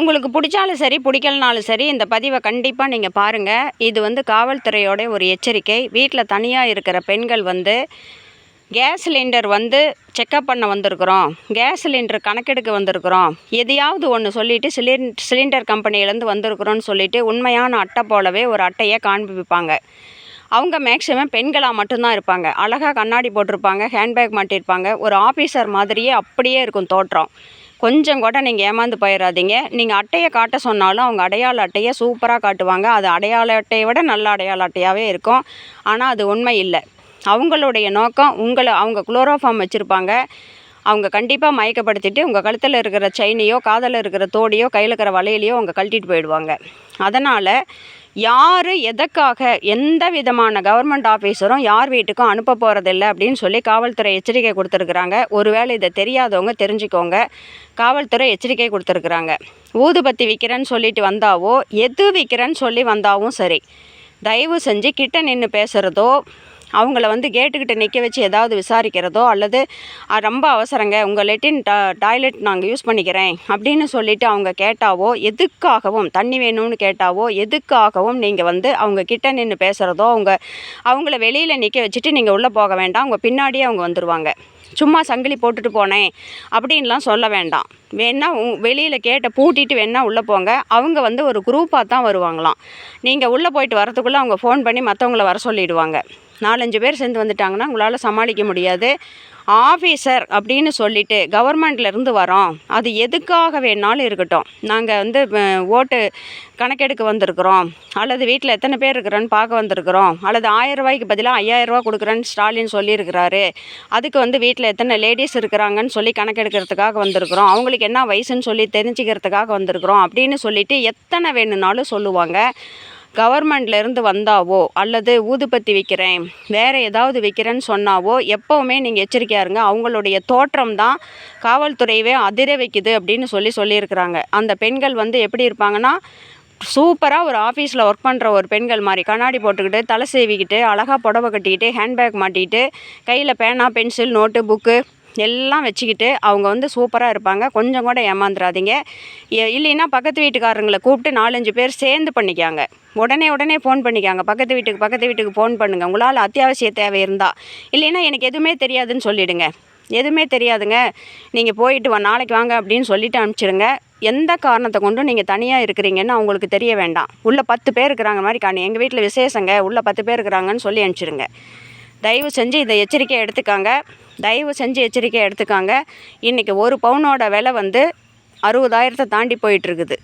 உங்களுக்கு பிடிச்சாலும் சரி பிடிக்கலனாலும் சரி இந்த பதிவை கண்டிப்பாக நீங்கள் பாருங்கள் இது வந்து காவல்துறையோட ஒரு எச்சரிக்கை. வீட்டில் தனியாக இருக்கிற பெண்கள் வந்து கேஸ் சிலிண்டர் வந்து செக்கப் பண்ண வந்திருக்கிறோம். கேஸ் சிலிண்டர் கணக்கெடுக்க வந்திருக்கிறோம். எதையாவது ஒன்று சொல்லிவிட்டு சிலிண் சிலிண்டர் கம்பெனியிலேருந்து வந்திருக்கிறோன்னு சொல்லிவிட்டு உண்மையான அட்டை போலவே ஒரு அட்டையை காண்பிப்பாங்க. அவங்க மேக்ஸிமம் பெண்களாக மட்டும்தான் இருப்பாங்க. அழகாக கண்ணாடி போட்டிருப்பாங்க ஹேண்ட்பேக் மாட்டியிருப்பாங்க. ஒரு ஆஃபீஸர் மாதிரியே அப்படியே இருக்கும் தோற்றம். கொஞ்சம் கூட நீங்கள் ஏமாந்து போயிடாதீங்க நீங்கள் அட்டையை காட்ட சொன்னாலும் அவங்க அடையாள அட்டையை சூப்பராக காட்டுவாங்க. அது அடையாள அட்டையை விட நல்ல அடையாள அட்டையாகவே இருக்கும். ஆனால் அது உண்மை இல்லை. அவங்களுடைய நோக்கம் உங்களை அவங்க குளோரோஃபார்ம் வச்சுருப்பாங்க. அவங்க கண்டிப்பாக மயக்கப்படுத்திட்டு உங்கள் கழுத்தில் இருக்கிற செயினையோ காதில் இருக்கிற தோடையோ கையில் இருக்கிற வலையிலையோ அவங்க கழட்டிட்டு போயிடுவாங்க. அதனால் யார் எதற்காக எந்த விதமான கவர்மெண்ட் ஆஃபீஸரும் யார் வீட்டுக்கும் அனுப்ப போகிறதில்ல அப்படின்னு சொல்லி காவல்துறை எச்சரிக்கை கொடுத்துருக்குறாங்க. ஒருவேளை இதை தெரியாதவங்க தெரிஞ்சுக்கோங்க. காவல்துறை எச்சரிக்கை கொடுத்துருக்குறாங்க. ஊதுபத்தி விற்கிறேன்னு சொல்லிட்டு வந்தாவோ எது விற்கிறேன்னு சொல்லி வந்தாவும் சரி. தயவு செஞ்சு கிட்ட நின்று பேசுகிறதோ அவங்கள வந்து கேட்டுக்கிட்ட நிற்க வச்சு ஏதாவது விசாரிக்கிறதோ அல்லது ரொம்ப அவசரங்க உங்கள் லெட்டின் டாய்லெட் நாங்கள் யூஸ் பண்ணிக்கிறேன் அப்படின்னு சொல்லிட்டு அவங்க கேட்டாவோ எதுக்காகவும் தண்ணி வேணும்னு கேட்டாவோ எதுக்காகவும் நீங்கள் வந்து அவங்க கிட்ட நின்று பேசுகிறதோ அவங்க அவங்கள வெளியில் நிற்க வச்சுட்டு நீங்கள் உள்ளே போக வேண்டாம் அவங்க பின்னாடியே அவங்க வந்துடுவாங்க சும்மா சங்கிலி போட்டுட்டு போனேன் அப்படின்லாம் சொல்ல வேண்டாம். வேணா வெளியில் கேட்டை பூட்டிட்டு வேணா உள்ளே போங்க. அவங்க வந்து ஒரு குரூப்பாக தான் வருவாங்களாம். நீங்கள் உள்ளே போயிட்டு வரதுக்குள்ளே அவங்க ஃபோன் பண்ணி மற்றவங்கள வர சொல்லிடுவாங்க. நாலஞ்சு பேர் சேர்ந்து வந்துட்டாங்கன்னா உங்களால் சமாளிக்க முடியாது. ஆஃபீஸர் அப்படின்னு சொல்லிட்டு கவர்மெண்ட்லேருந்து வரோம். அது எதுக்காக வேணாலும் இருக்கட்டும். நாங்கள் வந்து ஓட்டு கணக்கெடுக்க வந்திருக்கிறோம். அல்லது வீட்டில் எத்தனை பேர் இருக்கிறோன்னு பார்க்க வந்திருக்கிறோம். அல்லது ஆயிரம் ரூபாய்க்கு பதிலாக ஐயாயிரம் ரூபா கொடுக்குறேன்னு ஸ்டாலின் சொல்லியிருக்கிறாரு. அதுக்கு வந்து வீட்டில் எத்தனை லேடிஸ் இருக்கிறாங்கன்னு சொல்லி கணக்கெடுக்கிறதுக்காக வந்திருக்கிறோம். அவங்களுக்கு என்ன வயசுன்னு சொல்லி தெரிஞ்சுக்கிறதுக்காக வந்திருக்கிறோம் அப்படின்னு சொல்லிட்டு எத்தனை வேணும்னாலும் சொல்லுவாங்க. கவர்மெண்ட்லேருந்து வந்தாவோ அல்லது ஊதுபத்தி விற்கிறேன் வேறு ஏதாவது விற்கிறேன்னு சொன்னாவோ எப்போவுமே நீங்கள் எச்சரிக்கையாக இருங்க. அவங்களுடைய தோற்றம் தான் காவல்துறையவே அதிர வைக்குது அப்படின்னு சொல்லி சொல்லியிருக்கிறாங்க. அந்த பெண்கள் வந்து எப்படி இருப்பாங்கன்னா சூப்பராக ஒரு ஆஃபீஸில் ஒர்க் பண்ணுற ஒரு பெண்கள் மாதிரி கண்ணாடி போட்டுக்கிட்டு தலை சேவிக்கிட்டு அழகாக புடவை கட்டிக்கிட்டு ஹேண்ட்பேக் மாட்டிக்கிட்டு கையில் பேனா பென்சில் நோட்டு புக்கு எல்லாம் வச்சுக்கிட்டு அவங்க வந்து சூப்பராக இருப்பாங்க. கொஞ்சம் கூட ஏமாந்துடாதீங்க இல்லைன்னா பக்கத்து வீட்டுக்காரங்களை கூப்பிட்டு நாலஞ்சு பேர் சேர்ந்து பண்ணிக்காங்க. உடனே உடனே ஃபோன் பண்ணிக்காங்க. பக்கத்து வீட்டுக்கு பக்கத்து வீட்டுக்கு ஃபோன் பண்ணுங்கள் உங்களால் அத்தியாவசிய தேவை இருந்தால் இல்லைன்னா எனக்கு எதுவுமே தெரியாதுன்னு சொல்லிவிடுங்க எதுவுமே தெரியாதுங்க. நீங்கள் போயிட்டு வா நாளைக்கு வாங்க அப்படின்னு சொல்லிட்டு அனுப்பிச்சிடுங்க எந்த காரணத்தை கொண்டும் நீங்கள் தனியாக இருக்கிறீங்கன்னு அவங்களுக்கு தெரிய வேண்டாம். உள்ளே பத்து பேர் இருக்கிறாங்க மாதிரி காணி. எங்கள் வீட்டில் விசேஷங்க. உள்ளே பத்து பேர் இருக்கிறாங்கன்னு சொல்லி அனுப்பிச்சிடுங்க தயவு செஞ்சு இதை எச்சரிக்கை எடுத்துக்காங்க. தயவு செஞ்சு எச்சரிக்கை எடுத்துக்காங்க. இன்றைக்கி ஒரு பவுனோட விலை வந்து அறுபதாயிரத்தை தாண்டி போயிட்டுருக்குது